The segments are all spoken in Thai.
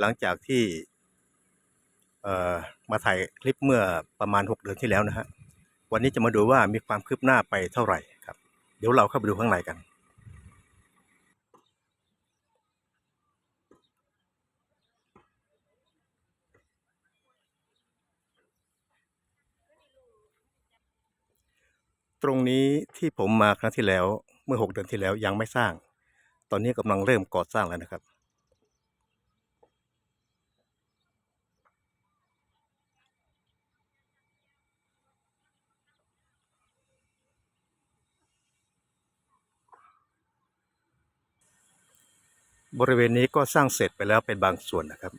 หลังจากที่เมาถ่ายคลิปเมื่อประมาณ 6 เดือนที่แล้วนะฮะ วันนี้จะมาดูว่ามีความคืบหน้าไปเท่าไหร่ครับ เดี๋ยวเราเข้าไปดูข้างในกัน ตรงนี้ที่ผมมาครั้งที่แล้วเมื่อ 6 เดือนที่แล้วยังไม่สร้าง ตอนนี้กำลังเริ่มก่อสร้างแล้วนะครับ บริเวณนี้ก็สร้างเสร็จไปแล้วเป็นบางส่วนนะครับ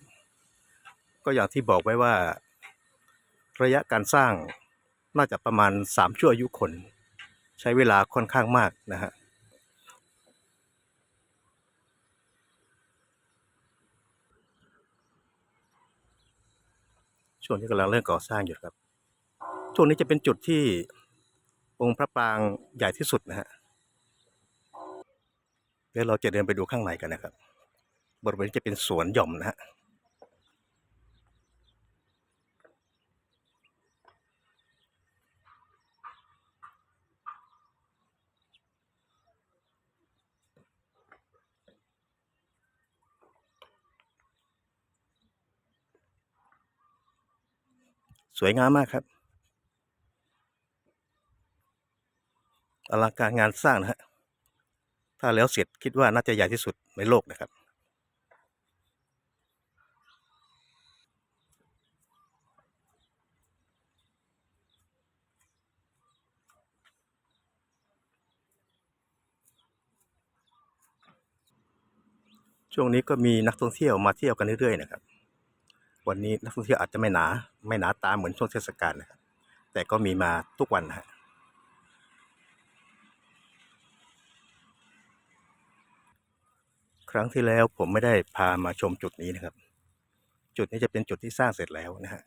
ก็อย่างที่บอกไว้ว่า ระยะการสร้างน่าจะประมาณ 3 ชั่วอายุคน ใช้เวลาค่อนข้างมากนะฮะช่วงนี้กำลังเริ่มก่อสร้างอยู่ครับ ช่วงนี้จะเป็นจุดที่องค์พระปรางใหญ่ที่สุดนะฮะ เดี๋ยวเราจะเดินไปดูข้างในกันนะครับ บริเวณจะเป็นสวนหย่อมนะฮะสวยงามมากครับอลังการงานสร้างนะฮะ ถ้าแล้วเสร็จคิดว่าน่าจะใหญ่ที่สุดในโลกนะครับช่วงนี้ก็มีนักท่องเที่ยวมาเที่ยวกันเรื่อยๆนะครับ วันนี้นักท่องเที่ยวอาจจะไม่หนา ไม่หนาตาเหมือนช่วงเทศกาลนะครับ แต่ก็มีมาทุกวันนะฮะ ครั้งที่แล้วผมไม่ได้พามาชมจุดนี้นะครับ จุดนี้จะเป็นจุดที่สร้างเสร็จแล้วนะฮะ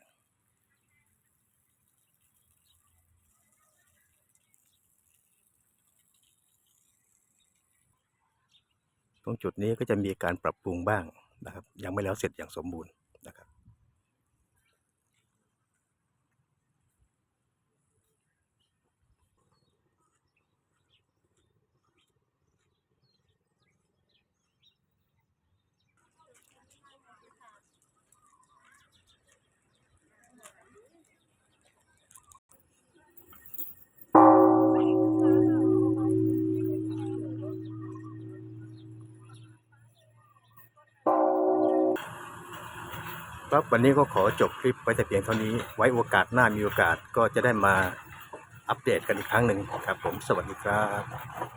ตรงจุดนี้ก็จะมีการปรับปรุงบ้างนะครับ ยังไม่แล้วเสร็จอย่างสมบูรณ์ ครับวันนี้ก็ขอจบคลิปไว้แต่เพียงเท่านี้ ไว้โอกาสหน้ามีโอกาสก็จะได้มาอัปเดตกันอีกครั้งหนึ่งครับผมสวัสดีครับ